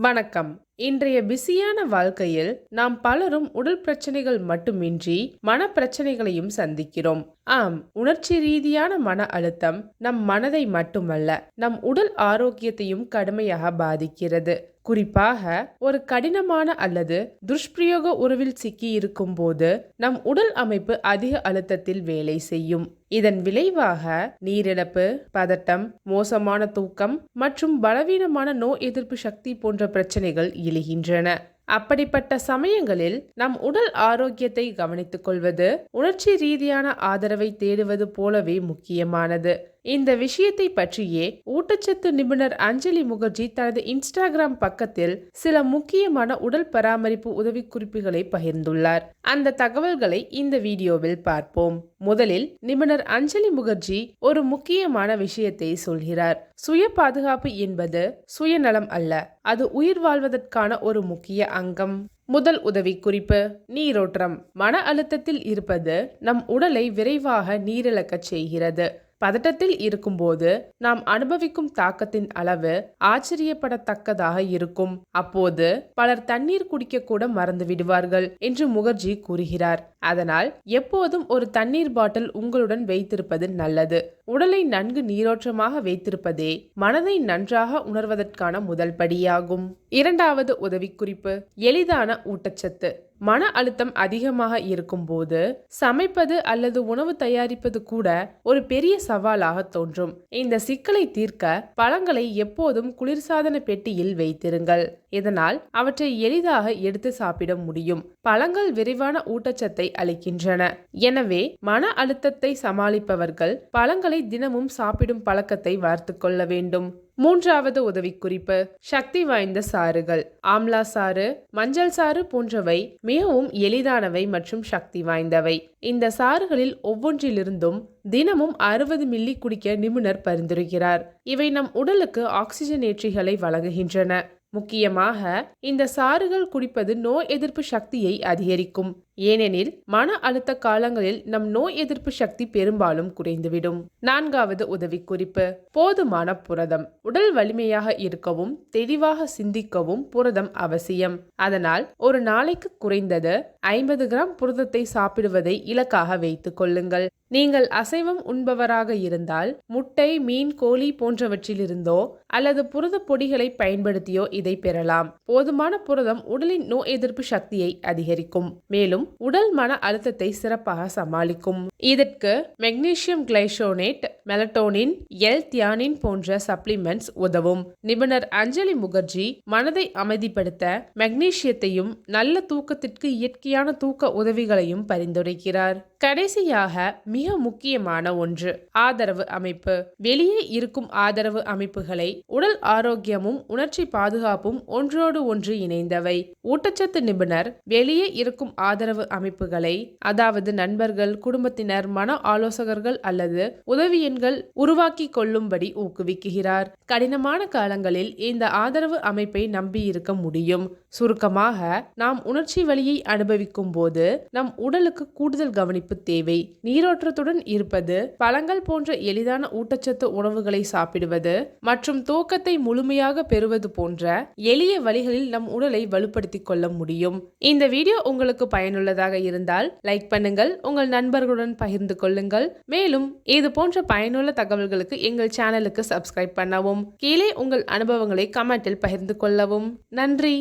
வணக்கம். இன்றைய பிஸியான வாழ்க்கையில் நாம் பலரும் உடல் பிரச்சனைகள் மட்டுமின்றி மன பிரச்சனைகளையும் சந்திக்கிறோம். ஆம் உணர்ச்சி ரீதியான மன அழுத்தம் நம் மனதை மட்டுமல்ல நம் உடல் ஆரோக்கியத்தையும் கடுமையாக பாதிக்கிறது. குறிப்பாக ஒரு கடினமான அல்லது துஷ்பிரயோக உறவில் சிக்கி இருக்கும் போது நம் உடல் அமைப்பு அதிக அழுத்தத்தில் வேலை செய்யும். இதன் விளைவாக நீரிழப்பு பதட்டம் மோசமான தூக்கம் மற்றும் பலவீனமான நோய் எதிர்ப்பு சக்தி போன்ற பிரச்சனைகள் எழுகின்றன. அப்படிப்பட்ட சமயங்களில் நம் உடல் ஆரோக்கியத்தை கவனித்துக் கொள்வது உணர்ச்சி ரீதியான ஆதரவை தேடுவது போலவே முக்கியமானது. இந்த விஷயத்தை பற்றியே ஊட்டச்சத்து நிபுணர் அஞ்சலி முகர்ஜி தனது இன்ஸ்டாகிராம் பக்கத்தில் சில முக்கியமான உடல் பராமரிப்பு உதவிக்குறிப்புகளை பகிர்ந்துள்ளார். அந்த தகவல்களை இந்த வீடியோவில் பார்ப்போம். முதலில் நிபுணர் அஞ்சலி முகர்ஜி ஒரு முக்கியமான விஷயத்தை சொல்கிறார். சுய பாதுகாப்பு என்பது சுயநலம் அல்ல அது உயிர் வாழ்வதற்கான ஒரு முக்கிய அங்கம். முதல் உதவி குறிப்பு நீரோட்டம். மன அழுத்தத்தில் இருப்பது நம் உடலை விரைவாக நீரிழக்கச் செய்கிறது. பதட்டத்தில் இருக்கும்போது நாம் அனுபவிக்கும் தாக்கத்தின் அளவு ஆச்சரியப்படத்தக்கதாக இருக்கும். அப்போது பலர் தண்ணீர் குடிக்க கூட மறந்து விடுவார்கள் என்று முகர்ஜி கூறுகிறார். அதனால் எப்போதும் ஒரு தண்ணீர் பாட்டில் உங்களுடன் வைத்திருப்பது நல்லது. உடலை நன்கு நீரோற்றமாக வைத்திருப்பதே மனதை நன்றாக உணர்வதற்கான முதல் படியாகும். இரண்டாவது உதவிக்குறிப்பு எளிதான ஊட்டச்சத்து. மன அழுத்தம் அதிகமாக இருக்கும்போது சமைப்பது அல்லது உணவு தயாரிப்பது கூட ஒரு பெரிய சவாலாக தோன்றும். இந்த சிக்கலை தீர்க்க பழங்களை எப்போதும் குளிர்சாதன பெட்டியில் வைத்திருங்கள். இதனால் அவற்றை எளிதாக எடுத்து சாப்பிட முடியும். பழங்கள் விரைவான ஊட்டச்சத்தை அளிக்கின்றன. எனவே மன அழுத்தத்தை சமாளிப்பவர்கள் பழங்களை தினமும் சாப்பிடும் பழக்கத்தை வளர்த்து கொள்ள வேண்டும். மூன்றாவது உதவிக்குறிப்பு சக்தி வாய்ந்த சாறுகள். ஆம்லா சாறு மஞ்சள் சாறு போன்றவை மிகவும் எளிதானவை மற்றும் சக்தி வாய்ந்தவை. இந்த சாறுகளில் ஒவ்வொன்றிலிருந்தும் தினமும் அறுபது மில்லி குடிக்க நிபுணர் பரிந்துரைக்கிறார். இவை நம் உடலுக்கு ஆக்சிஜனேற்றிகளை வழங்குகின்றன. முக்கியமாக இந்த சாறுகள் குடிப்பது நோய் எதிர்ப்பு சக்தியை அதிகரிக்கும். ஏனெனில் மன அழுத்த காலங்களில் நம் நோய் எதிர்ப்பு சக்தி பெரும்பாலும் குறைந்துவிடும். நான்காவது உதவிக்குறிப்பு. போதுமான புரதம். உடல் வலிமையாக இருக்கவும் தெளிவாக சிந்திக்கவும் புரதம் அவசியம். அதனால் ஒரு நாளைக்கு குறைந்தது ஐம்பது கிராம் புரதத்தை சாப்பிடுவதை இலக்காக வைத்துக் கொள்ளுங்கள். நீங்கள் அசைவம் உண்பவராக இருந்தால் முட்டை மீன் கோழி போன்றவற்றிலிருந்தோ அல்லது புரத பொடிகளை பயன்படுத்தியோ இதை பெறலாம். போதுமான புரதம் உடலின் நோய் எதிர்ப்பு சக்தியை அதிகரிக்கும். மேலும் உடல் மன அழுத்தத்தை சிறப்பாக சமாளிக்கும். இதற்கு magnesium glycinate melatonin L theanine போன்ற சப்ளிமெண்ட்ஸ் உதவும். நிபுணர் அஞ்சலி முகர்ஜி மனதை அமைதிப்படுத்த மெக்னீசியத்தையும் நல்ல தூக்கத்திற்கு இயற்கையான தூக்க உதவிகளையும் பரிந்துரைக்கிறார். கடைசியாக மிக முக்கியமான ஒன்று ஆதரவு அமைப்பு. வெளியே இருக்கும் ஆதரவு அமைப்புகளை உடல் ஆரோக்கியமும் உணர்ச்சி பாதுகாப்பும் ஒன்றோடு ஒன்று இணைந்தவை. ஊட்டச்சத்து நிபுணர் வெளியே இருக்கும் ஆதரவு அமைப்புகளை அதாவது நண்பர்கள் குடும்பத்தினர் மன ஆலோசகர்கள் அல்லது உதவி எண்கள் உருவாக்கி கொள்ளும்படி ஊக்குவிக்கிறார். கடினமான காலங்களில் இந்த ஆதரவு அமைப்பை நம்பி இருக்க முடியும். சுருக்கமாக நாம் உணர்ச்சி வழியை அனுபவிக்கும் போது நம் உடலுக்கு கூடுதல் கவனிப்பு தேவை. நீரோற்றத்துடன் இருப்பது பழங்கள் போன்ற எளிதான ஊட்டச்சத்து உணவுகளை சாப்பிடுவது மற்றும் தூக்கத்தை முழுமையாக பெறுவது போன்ற எளிய வழிகளில் நம் உடலை வலுப்படுத்திக் கொள்ள முடியும். இந்த வீடியோ உங்களுக்கு பயனுள்ளதாக இருந்தால் லைக் பண்ணுங்கள் உங்கள் நண்பர்களுடன் பகிர்ந்து கொள்ளுங்கள். மேலும் இது போன்ற பயனுள்ள தகவல்களுக்கு எங்கள் சேனலுக்கு சப்ஸ்கிரைப் பண்ணவும் கீழே உங்கள் அனுபவங்களை கமெண்டில் பகிர்ந்து கொள்ளவும். நன்றி!